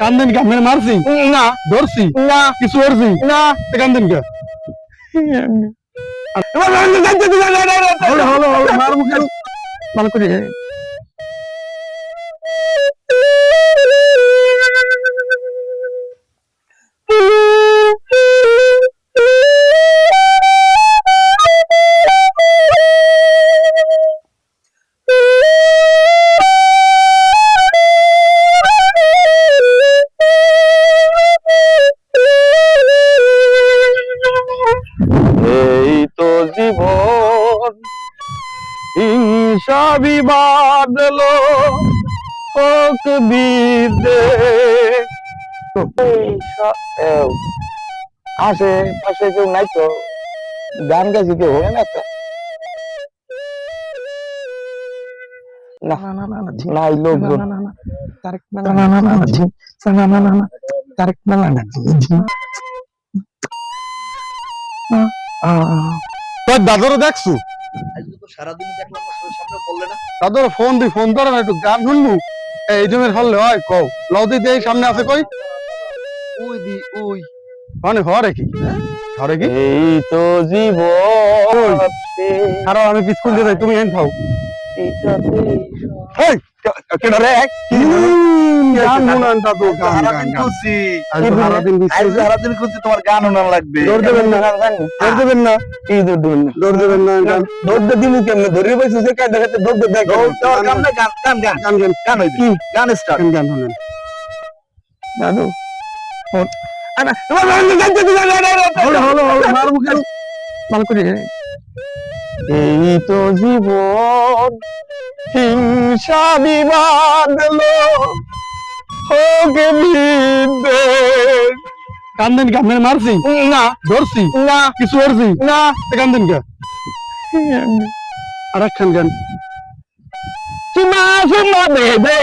কান্দেন কে মেরে মারছি না ধরছি না কিছু করছি না কান্দেন কে ভালো করে হিংসা বিবাদ লো বিদে আসে পাশে কেউ নাই তো গান গাছি কেউ হয় না একটা না না না না না নাই লোকজন না না তারেক না না না না না না না না তারেক না না না জি জি তোর দাদুর দেখছু সারাদিন দেখলাম সামনে বললে না। দাদুর ফোন দি ফোন ধরে না একটু গান শুনবু। এই জমের হল হয় কও। লদি দিয়ে সামনে আছে কই? ওই দি ওই মানে হরে কি? হরে কি? এই তো জীবন আর আমি স্কুল দিয়ে যাই তুমি এন খাও। এই কেডা গান শুনান দাদু গান গান সারাদিন গান খুঁজছি আজ সারাদিন আজ সারাদিন খুঁজছি তোমার গান শোনার লাগবে দৌড় দেবেন না দৌড় দেবেন না কি দৌড় দেবেন না দৌড় দেবেন না গান দৌড় দিয়ে দিমু কেমনে ধরে পাইছো যে কাজ দেখাতে দৌড় দিয়ে দেখ দৌড় দেওয়ার না গান গান গান গান গান গান হইবে গান স্টার্ট গান গান শুনেন হলো হলো হলো মারবো কেন ভালো করে এই তো জীবন হিংসা বিবাদ লো হোক বিদ্বেষ কান্দেন কে? মারছি? না। ধরছি? না। কিছু করছি? না। কান্দেন কে? আর একখান গান। সুমা সুমা বেবে